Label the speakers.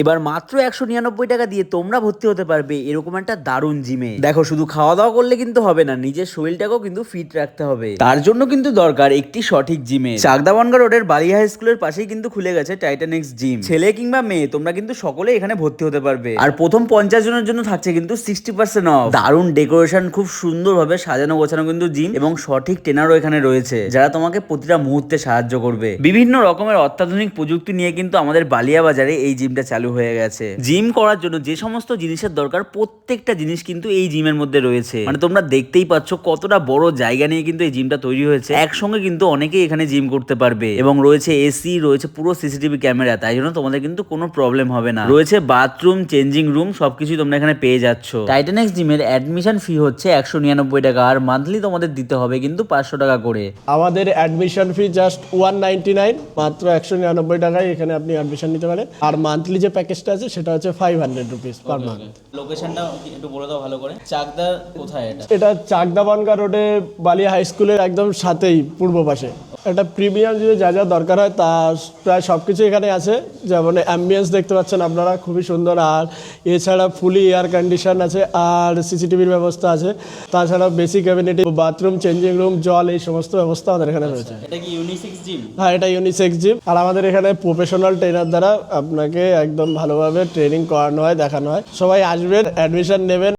Speaker 1: এবার মাত্র একশো নিরানব্বই টাকা দিয়ে তোমরা ভর্তি হতে পারবে। এরকম একটা দারুণ জিমে। দেখো শুধু খাওয়া দাওয়া করলে কিন্তু হবে না নিজের শরীরটাকেও কিন্তু ফিট রাখতে হবে। তার জন্য কিন্তু দরকার একটি সঠিক জিমে। চাকদাবনগা রোডের বালিয়া হাই স্কুলের পাশেই কিন্তু খুলে গেছে টাইটানিক্স জিম ছেলে কিংবা মেয়ে তোমরা কিন্তু সকলে এখানে ভর্তি হতে পারবে। আর প্রথম পঞ্চাশ জনের জন্য থাকছে কিন্তু সিক্সটি পার্সেন্ট অফ দারুণ ডেকোরেশন খুব সুন্দরভাবে সাজানো গোছানো কিন্তু জিম এবং সঠিক ট্রেনারও এখানে রয়েছে যারা তোমাকে প্রতিটা মুহূর্তে সাহায্য করবে। বিভিন্ন রকমের অত্যাধুনিক প্রযুক্তি নিয়ে কিন্তু আমাদের বালিয়া বাজারে এই জিমটা চালু হয়ে গেছে। জিম করার জন্য যে সমস্ত জিনিসের দরকার প্রত্যেকটা জিনিস কিন্তু এই জিমের মধ্যে রয়েছে। মানে তোমরা দেখতেই পাচ্ছ কতটা বড় জায়গা নিয়ে কিন্তু এই জিমটা তৈরি হয়েছে। একসঙ্গে কিন্তু অনেকেই এখানে জিম করতে পারবে। এবং রয়েছে এসি রয়েছে পুরো সিসিটিভি ক্যামেরা। তাই জন্য তোমাদের কিন্তু কোনো প্রবলেম হবে না। রয়েছে বাথরুম চেঞ্জিং রুম সবকিছু তোমরা এখানে পেয়ে যাচ্ছ। টাইটানেক্স জিমের অ্যাডমিশন ফি হচ্ছে একশো নিরানব্বই টাকা। আর মান্থলি তোমাদের দিতে হবে কিন্তু পাঁচশো টাকা করে।
Speaker 2: আমাদের admission fee just one ninety nine. মাত্র একশো নিরানব্বই টাকায় এখানে আপনি অ্যাডমিশন নিতে পারেন। আর মান্থলি যে প্যাকেজটা আছে সেটা হচ্ছে five hundred rupees per month
Speaker 1: লোকেশনটা একটু বলে দাও ভালো করে। চাকদা কোথায় এটা?
Speaker 2: এটা চাকদাবানগা রোডে বালিয়া হাই স্কুলের একদম সাথেই পূর্ব পাশে। একটা প্রিমিয়াম যদি যা যা দরকার হয় তা প্রায় সব কিছু এখানে আছে। যেমন অ্যাম্বিয়েন্স দেখতে পাচ্ছেন আপনারা খুবই সুন্দর। আর এছাড়া ফুলি এয়ার কন্ডিশন আছে আর সিসিটিভির ব্যবস্থা আছে। তাছাড়া বেসিক ক্যাবিনেটি বাথরুম চেঞ্জিং রুম জল এই সমস্ত ব্যবস্থা আমাদের এখানে রয়েছে।
Speaker 1: এটা কি ইউনিসেক্স জিম
Speaker 2: হ্যাঁ এটা ইউনিসেক্স জিম আর আমাদের এখানে প্রফেশনাল ট্রেনার দ্বারা আপনাকে একদম ভালোভাবে ট্রেনিং করানো হয় দেখানো হয়। সবাই আসবেন অ্যাডমিশন নেবেন।